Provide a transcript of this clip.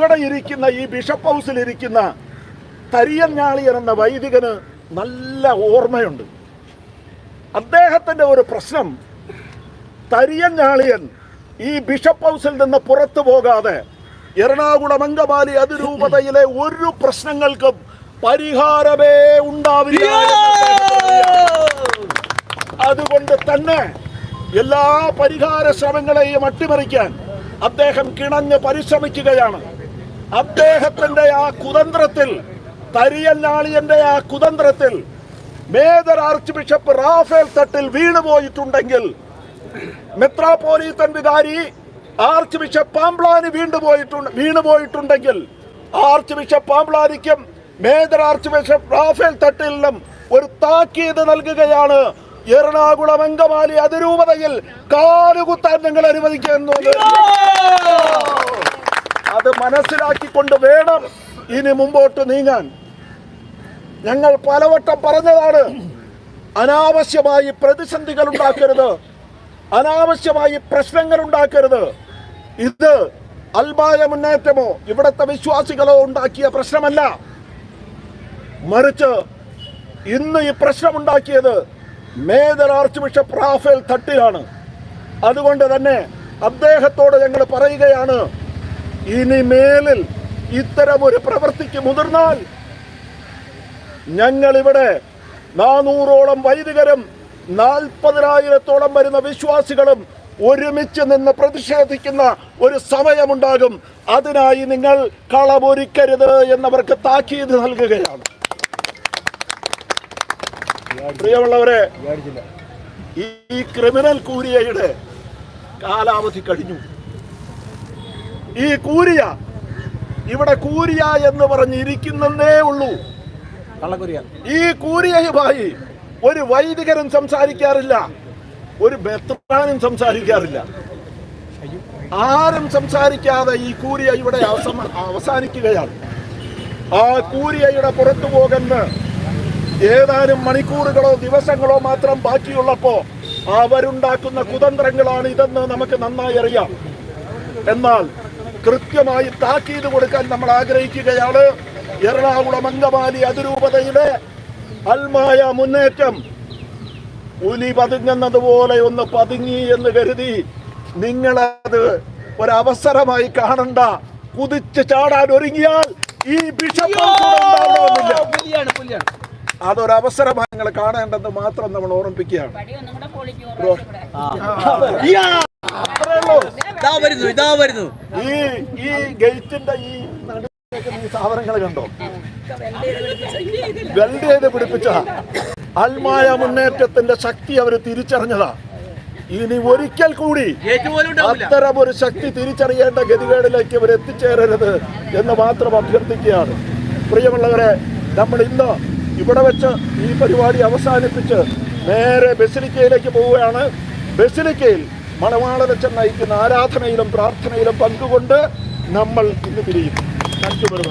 ഇവിടെ ഇരിക്കുന്ന ഈ ബിഷപ്പ് ഹൗസിൽ ഇരിക്കുന്ന തരിയഞ്ഞാളിയൻ എന്ന വൈദികന് നല്ല ഓർമ്മയുണ്ട്. അദ്ദേഹത്തിന്റെ ഒരു പ്രശ്നം തരിയഞ്ഞാളിയൻ ഈ ബിഷപ്പ് ഹൗസിൽ നിന്ന് പുറത്തു പോകാതെ എറണാകുളം അങ്കമാലി അതിരൂപതയിലെ ഒരു പ്രശ്നങ്ങൾക്കും പരിഹാരമേ ഉണ്ടാവില്ല അതുകൊണ്ട് തന്നെ എല്ലാ പരിഹാര ശ്രമങ്ങളെയും അട്ടിമറിക്കാൻ അദ്ദേഹം കിണഞ്ഞ് പരിശ്രമിക്കുകയാണ്. അദ്ദേഹത്തിന്റെ ആ കുതന്ത്രത്തിൽ തരിയല്ലാളിയന്റെ ആ കുതന്ത്രത്തിൽ major archbishop Raphael Thattil വീണുപോയിട്ടുണ്ടെങ്കിൽ മെത്രാപോലീത്തൻ വികാരി ആർച്ച് ബിഷപ്പ് പാംപ്ലാനി വീണ്ടുപോയിട്ടുണ്ട് വീണുപോയിട്ടുണ്ടെങ്കിൽ ആർച്ച് ബിഷപ്പ് പാംപ്ലാനിക്കും മേജർ ആർച്ച് ബിഷപ്പ് റാഫേൽ തട്ടിലിനും ഒരു താക്കീത് നൽകുകയാണ്. എറണാകുളം അങ്കമാലി അതിരൂപതയിൽ കാലുകുത്താൻ നിങ്ങൾ അനുവദിക്കുന്നത് അത് മനസ്സിലാക്കിക്കൊണ്ട് വേണം ഇനി മുമ്പോട്ട് നീങ്ങാൻ. ഞങ്ങൾ പലവട്ടം പറഞ്ഞതാണ് അനാവശ്യമായി പ്രതിസന്ധികൾ ഉണ്ടാക്കരുത് അനാവശ്യമായി പ്രശ്നങ്ങൾ ഉണ്ടാക്കരുത്. ഇത് അൽബായ മുന്നേറ്റമോ ഇവിടുത്തെ വിശ്വാസികളോ ഉണ്ടാക്കിയ പ്രശ്നമല്ല. മറിച്ച് ഇന്ന് ഈ പ്രശ്നമുണ്ടാക്കിയത് മേജർ ആർച്ച് ബിഷപ്പ് റാഫേൽ തട്ടിലാണ്. അതുകൊണ്ട് തന്നെ അദ്ദേഹത്തോട് ഞങ്ങൾ പറയുകയാണ് ഇനി മേലിൽ ഇത്തരം ഒരു പ്രവൃത്തിക്ക് മുതിർന്നാൽ ഞങ്ങൾ ഇവിടെ നാനൂറോളം വൈദികരും നാൽപ്പതിനായിരത്തോളം വരുന്ന വിശ്വാസികളും ഒരുമിച്ച് നിന്ന് പ്രതിഷേധിക്കുന്ന ഒരു സമയമുണ്ടാകും. അതിനായി നിങ്ങൾ കളമൊരുക്കരുത് എന്നവർക്ക് താക്കീത് നൽകുകയാണ്. പ്രിയമുള്ളവരെ ഈ ക്രിമിനൽ കൂരിയയുടെ കാലാവധി കഴിഞ്ഞു. ഈ കൂരിയ ഇവിടെ കൂരിയ എന്ന് പറഞ്ഞിരിക്കുന്നേ ഉള്ളൂ. ഈ കൂരിയയുമായി ഒരു വൈദികരും സംസാരിക്കാറില്ല ഒരു ബെത്രാനും സംസാരിക്കാറില്ല. ആരും സംസാരിക്കാതെ ഈ കൂരിയ ഇവിടെ അവസാനിക്കുകയാണ്. ആ കൂരിയയുടെ പുറത്തു പോകുന്ന ഏതാനും മണിക്കൂറുകളോ ദിവസങ്ങളോ മാത്രം ബാക്കിയുള്ളപ്പോ അവരുണ്ടാക്കുന്ന കുതന്ത്രങ്ങളാണ് ഇതെന്ന് നമുക്ക് നന്നായി അറിയാം. എന്നാൽ കൃത്യമായി താക്കീത് കൊടുക്കാൻ നമ്മൾ ആഗ്രഹിക്കുകയാണ്. എറണാകുളം അങ്കമാലി അതിരൂപതയിലെ അൽമായ മുന്നേറ്റം. ഉലി പതുങ്ങുന്നത് പോലെ ഒന്ന് പതുങ്ങി എന്ന് കരുതി നിങ്ങളത് ഒരവസരമായി കാണണ്ട. കുതിച്ച് ചാടാൻ ഒരുങ്ങിയാൽ ഈ ബിഷപ്പ് അതൊരവസരമായി നിങ്ങൾ കാണേണ്ടെന്ന് മാത്രം നമ്മൾ ഓർമ്മിപ്പിക്കുകയാണ് പടി ഒന്നും കൂടെ പൊളിക്കും ഇവിടെ അത്രേ ഉള്ളൂ ഇതാ വരുന്നു ഇതാ വരുന്നു. ഈ ഈ ഗേറ്റിന്റെ ഈ ഈ കണ്ടോ? വെൽഡ് ചെയ്ത് പിടിപ്പിച്ച അൽമായ മുന്നേറ്റത്തിന്റെ ശക്തി അവർ തിരിച്ചറിഞ്ഞതാ. ഇനി ഒരിക്കൽ കൂടി അത്തരം ഒരു ശക്തി തിരിച്ചറിയേണ്ട ഗതികേടിലേക്ക് ഇവർ എത്തിച്ചേരരുത് എന്ന് മാത്രം അഭ്യർത്ഥിക്കുകയാണ്. പ്രിയമുള്ളവരെ നമ്മൾ ഇന്ന് ഇവിടെ വെച്ച് ഈ പരിപാടി അവസാനിപ്പിച്ച് നേരെ ബസിലിക്കയിലേക്ക് പോവുകയാണ്. ബസിലിക്കയിൽ മണവാളനച്ചൻ നയിക്കുന്ന ആരാധനയിലും പ്രാർത്ഥനയിലും പങ്കുകൊണ്ട് നമ്മൾ ഇന്ന് പിരിയും. Thank you very